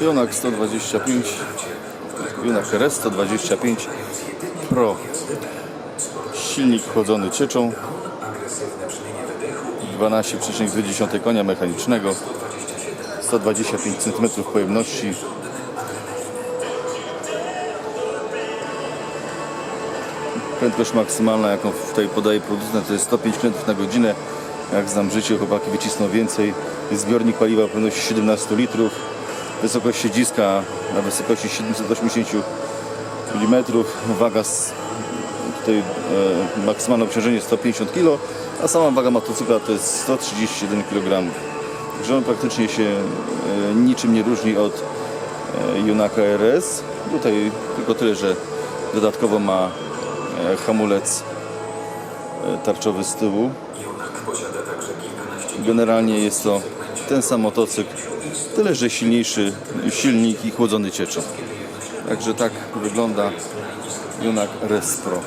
Jonak 125, Jonak RS 125 Pro. Silnik chłodzony cieczą. 12,2 konia mechanicznego. 125 cm pojemności. Prędkość maksymalna, jaką tutaj podaje producent, to jest 105 km na godzinę. Jak znam życie, chłopaki wycisną więcej. Zbiornik paliwa o pojemności 17 litrów. Wysokość siedziska na wysokości 780 mm. Waga z, tutaj e, maksymalne obciążenie 150 kg, a sama waga motocykla to jest 131 kg. Także on praktycznie się e, niczym nie różni od e, Junaka RS. Tutaj tylko tyle, że dodatkowo ma e, hamulec e, tarczowy z tyłu. Generalnie jest to ten sam motocykl, tyle że silniejszy silnik i chłodzony cieczą. Także tak wygląda Junak RS Pro.